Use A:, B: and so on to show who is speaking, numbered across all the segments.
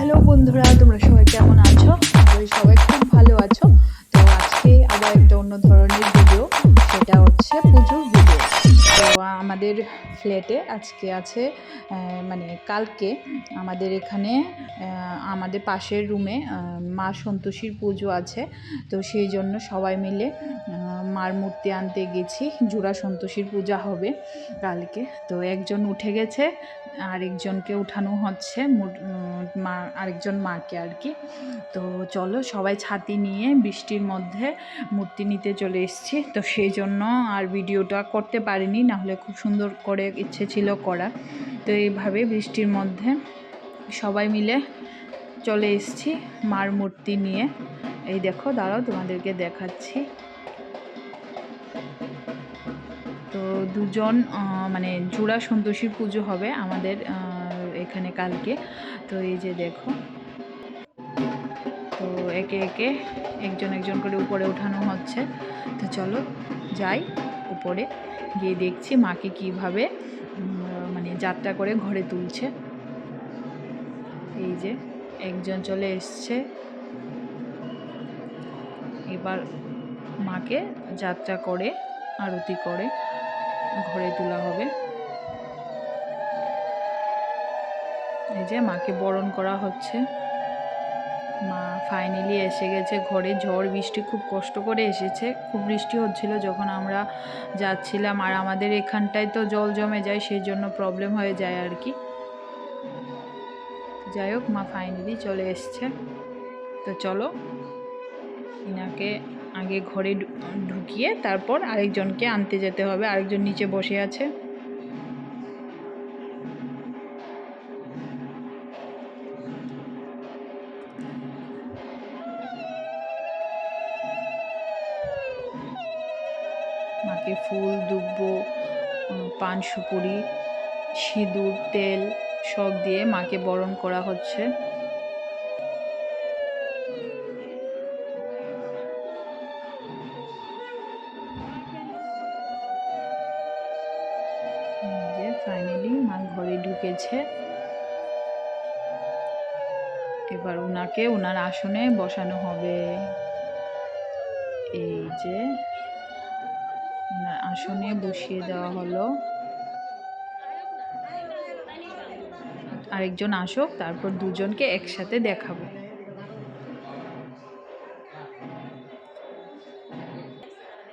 A: Hello বন্ধুরা, তোমরা সবাই কেমন আছো? সবাই খুব ভালো আছো। তো আজকে আবার একটা অন্য ধরনের ভিডিও সেটা হচ্ছে পুজোর ভিডিও তো আমাদের ফ্ল্যাটে আজকে আছে মানে কালকে আমাদের এখানে আমাদের পাশের রুমে মা সন্তোষীর পুজো আছে। তো সেই জন্য সবাই মিলে মার মূর্তি আনতে গেছি। জোড়া সন্তোষীর পূজা হবে কালকে। তো একজন উঠে গেছে আরেকজনকে উঠানো হচ্ছে মা, আরেকজন মাকে আর কি। তো চলো সবাই ছাতি নিয়ে বৃষ্টির মধ্যে মূর্তি নিতে চলে এসেছি। তো সেই জন্য আর ভিডিওটা করতে পারিনি না হলে খুব সুন্দর করে ইচ্ছে ছিল করা। তো এইভাবে বৃষ্টির মধ্যে সবাই মিলে চলে এসেছি মার মূর্তি নিয়ে। এই দেখো, দাঁড়াও তোমাদেরকে দেখাচ্ছি। দুজন মানে জোড়া সন্তোষীর পুজো হবে আমাদের এখানে কালকে। তো এই যে দেখো। তো একে একে একজন একজন করে উপরে উঠানো হচ্ছে। তো চলো যাই উপরে। গিয়ে দেখছি মাকে কীভাবে মানে যাত্রা করে ঘরে তুলছে। এই যে একজন চলে এসছে। এবার মাকে যাত্রা করে, আরতি করে। ঘরে তোলা হবে। এই যে মাকে বরণ করা হচ্ছে। মা ফাইনালি এসে গেছে ঘরে। ঝড়, বৃষ্টি খুব কষ্ট করে এসেছে। খুব বৃষ্টি হচ্ছিল যখন আমরা যাচ্ছিলাম আর আমাদের এখানটায় তো জল জমে যায় সেই জন্য প্রবলেম হয়ে যায় আর কি। যাই হোক, মা ফাইনালি চলে এসছে। তো চলো, ইনাকে আগে ঘরে ঢুকিয়ে তারপর আরেকজনকে আনতে যেতে হবে। আরেকজন নিচে বসে আছে। মাকে ফুল, দুব্ব পান, সুপুরি, সিঁদুর, তেল সব দিয়ে মাকে বরণ করা হচ্ছে। ফাইনালি মা ঘরে ঢুকেছে। এবার ওনাকে ওনার আসনে বসানো হবে। এই যে ওনার আসনে বসিয়ে দেওয়া হলো। আরেকজন আসুক, তারপর দুজনকে একসাথে দেখাবো।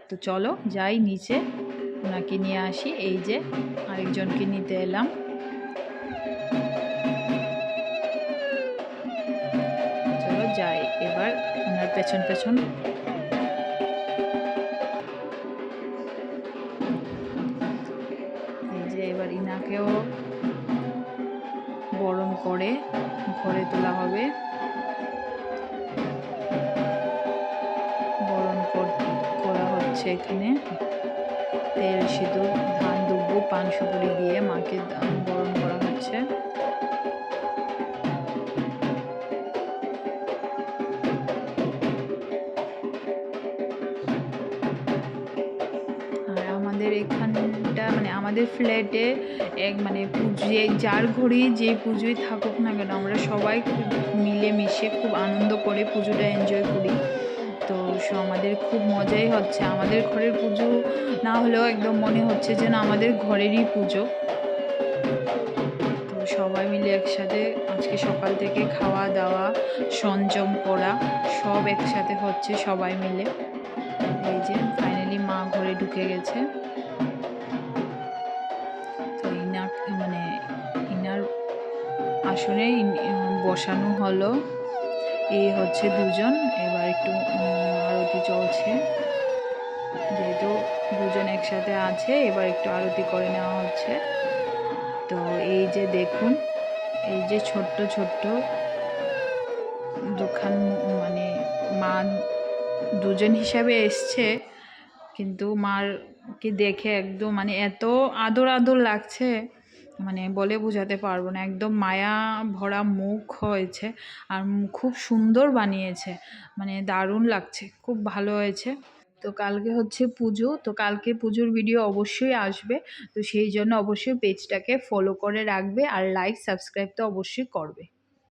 A: তো চলো, যাই নিচে। ওনাকে নিয়ে আসি। এই যে আরেকজনকে নিতে এলাম। চলো যাই, এবার ওনার পেছন পেছন। এই যে এবার ইনাকেও বরণ করে ঘরে তোলা হবে। কর- করা হচ্ছে এখানে। তেল, সিঁদুর, ধান, দুব্ব, পান, সুপুরি দিয়ে মাকে বরণ করা হচ্ছে। আমাদের এখানটা মানে আমাদের ফ্ল্যাটে এক মানে পুজো যার ঘরে যে পুজোই থাকুক না কেন, আমরা সবাই মিলেমিশে খুব আনন্দ করে পুজোটা এনজয় করি। তো সো আমাদের খুব মজাই হচ্ছে। আমাদের ঘরের পুজো না হলেও একদম মনে হচ্ছে যেন আমাদের ঘরেরই পুজো। তো সবাই মিলে একসাথে আজকে সকাল থেকে খাওয়া দাওয়া সঞ্জম করা, সব একসাথে হচ্ছে সবাই মিলে। এই যে ফাইনালি মা ঘরে ঢুকে গেছে। তো ইনার মানে ইনার আসনে বসানো হলো। এই হচ্ছে দুজন এবার একটু আরতি চলছে। যেহেতু দুজন একসাথে আছে, এবার একটু আরতি করে নেওয়া হচ্ছে। তো এই যে দেখুন, এই যে ছোট্ট ছোট্ট দোকান মানে মা দুজন হিসাবে এসছে, কিন্তু মার কি দেখে একদম মানে এত আদর আদর লাগছে। মানে বলে বোঝাতে পারব না। একদম মায়া ভরা মুখ হয়েছে আর খুব সুন্দর বানিয়েছে। মানে দারুণ লাগছে, খুব ভালো হয়েছে। তো কালকে হচ্ছে পুজো, তো কালকে পুজোর ভিডিও অবশ্যই আসবে। তো সেই জন্য অবশ্যই পেজটাকে ফলো করে রাখবে আর লাইক সাবস্ক্রাইব তো অবশ্যই করবে।